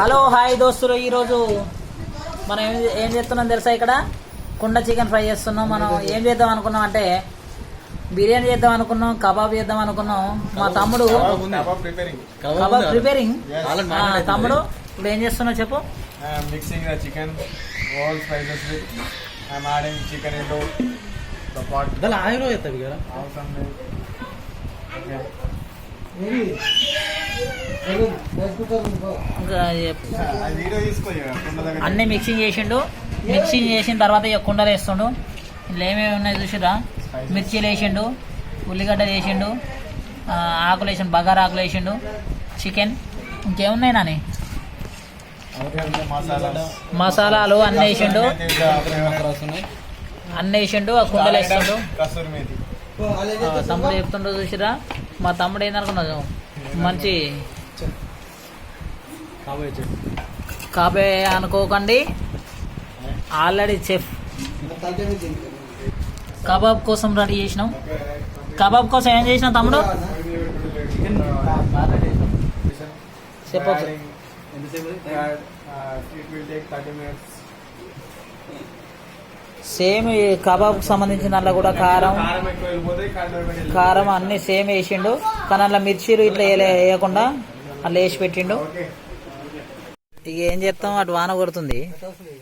Hello hi దోస్తులు. ఈరోజు మనం ఏం ఏం చేస్తున్నాం తెలుసా ఇక్కడ? కుండ చికెన్ ఫ్రై చేస్తున్నాం. మనం ఏం చేద్దాం అనుకున్నాం అంటే బిర్యానీ చేద్దాం అనుకున్నాం కబాబ్ చేద్దాం అనుకున్నాం. మా తమ్ముడు. Kebab preparing. తమ్ముడు ఇప్పుడు ఏం చేస్తున్నావు చెప్పు. ఆయిల్ కదా? Awesome. Okay. అన్నీ మిక్సింగ్ చేసిండు. మిక్సింగ్ చేసిన తర్వాత ఇక కుండలు వేస్తుండు. ఇందులో ఏమేమి ఉన్నాయి చూసిరా? మిర్చీలు వేసిండు ఉల్లిగడ్డలు వేసిండు ఆకులు వేసిండు బగారా ఆకులు వేసిండు చికెన్. ఇంకేమున్నాయి నాని? మసాలాలు అన్నీ వేసిండు. అన్నీ వేసిండు ఆ కుండలు వేస్తుండు. ఆ, తమ్ముడు చెప్తుండో చూసిరా? మా తమ్ముడు ఏందనుకున్నాడు మంచి కాబే అనుకోకండి. ఆల్రెడీ చెఫ్ కబాబ్ కోసం రెడీ చేసినాం. కబాబ్ కోసం ఏం చేసినాం. తమ్ముడు థర్టీ మినిట్స్ సేమ్ కబాబ్ సంబంధించిన దాంట్లో కూడా కారం కారం అన్ని సేమ్ వేసిండు. కానీ అట్లా మిర్చీలు ఇట్లా వేయకుండా అట్లా వేసి పెట్టిండు. ఓకే ఇక ఏం చేస్తాం? అటు వాన కొడుతుంది.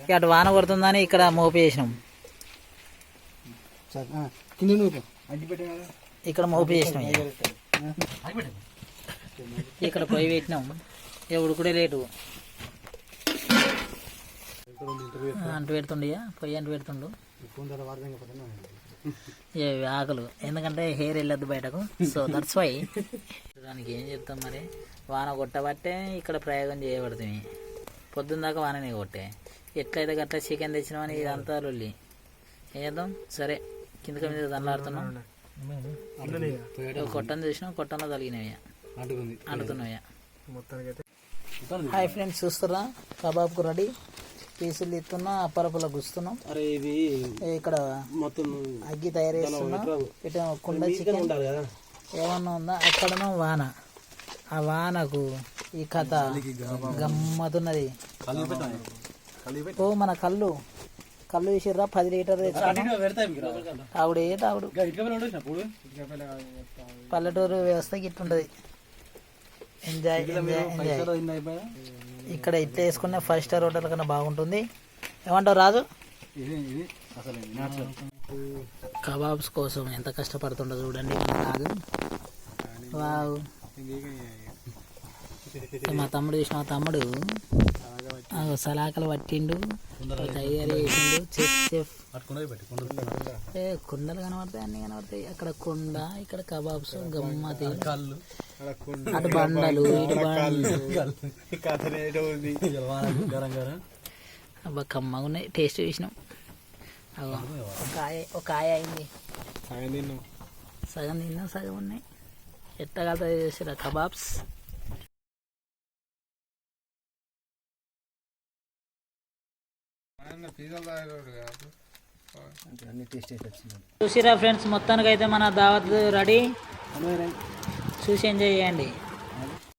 ఇక అటు వాన కొడుతుందని ఇక్కడ మోపు చేసినాం. ఇక్కడ మోపు చేసినాం ఇక. ఇక్కడ పొయ్యి పెట్టినాం. ఇక ఉడుకుడే లేటు. అంటు పెడుతుండే ఇక, పొయ్యి అంటు పెడుతుండు. ఆకులు. ఎందుకంటే హెయిర్ వెళ్ళొద్దు బయటకు. సో దట్స్ వై దానికి ఏం చెప్తాం మరి? వాన కొట్టబట్టే ఇక్కడ ప్రయోగం చేయబడుతుంది. పొద్దున్న దాకా వాననే కొట్టే. ఎట్లయితే గట్ల చికెన్ తెచ్చినామని ఇదంతా లొల్లి. ఏం చేద్దాం? సరే. కిందకి మీద దండలాడుతున్నాం. కొట్టని చూసినాం కొట్టంలో తగిలినవి మొత్తానికి అయితే హాయ్ ఫ్రెండ్స్ చూస్తున్నా కబాబ్కు రెడీ. పీసులు తీస్తున్నా అప్పరపుల గుస్తున్నాం అరే ఇది ఇక్కడ మొత్తం అగ్గి తయారు చేస్తున్నా. ఇటు కుండ చికెన్. ఏమన్నా ఉందా? అక్కడనో వాన. ఆ వానకు ఈ కథ గమ్మతున్నది. ఓ మన కళ్ళు. కళ్ళు విసిర్రా పది లీటర్ తాగుడే తాగుడు. పల్లెటూరు వ్యవస్థ గిట్టుంటది ఎంజాయ్ ఎంజాయ్ ఎంజాయ్ ఇక్కడ ఇట్లా వేసుకునే ఫైవ్ స్టార్ హోటల్ కన్నా బాగుంటుంది. ఏమంటావు రాజు? కబాబ్స్ కోసం ఎంత కష్టపడుతుండో చూడండి. రాజు వావ్. మా తమ్ముడు చూసిన మా తమ్ముడు ఆ సలాకలు పట్టిండు తయారు చేసిండు చెఫ్ ఏ కుండలు కనబడతాయి అన్ని కనబడతాయి. అక్కడ కుండ ఇక్కడ కబాబ్స్ గమ్మతి అటు బండలు ఇటు బండలు. అబ్బా కమ్మగా ఉన్నాయి. టేస్ట్ చూసినాం. అగో ఒక ఆయ ఒక ఆయ అయింది. సగం తిన్నాం. సగం తిన్నా సగం ఉన్నాయి. ఎట్టగా తయారు చేసారా కబాబ్స్? చూసిరా ఫ్రెండ్స్ మొత్తానికి అయితే మన దావత్ రెడీ. చూసి ఎంజాయ్ చేయండి.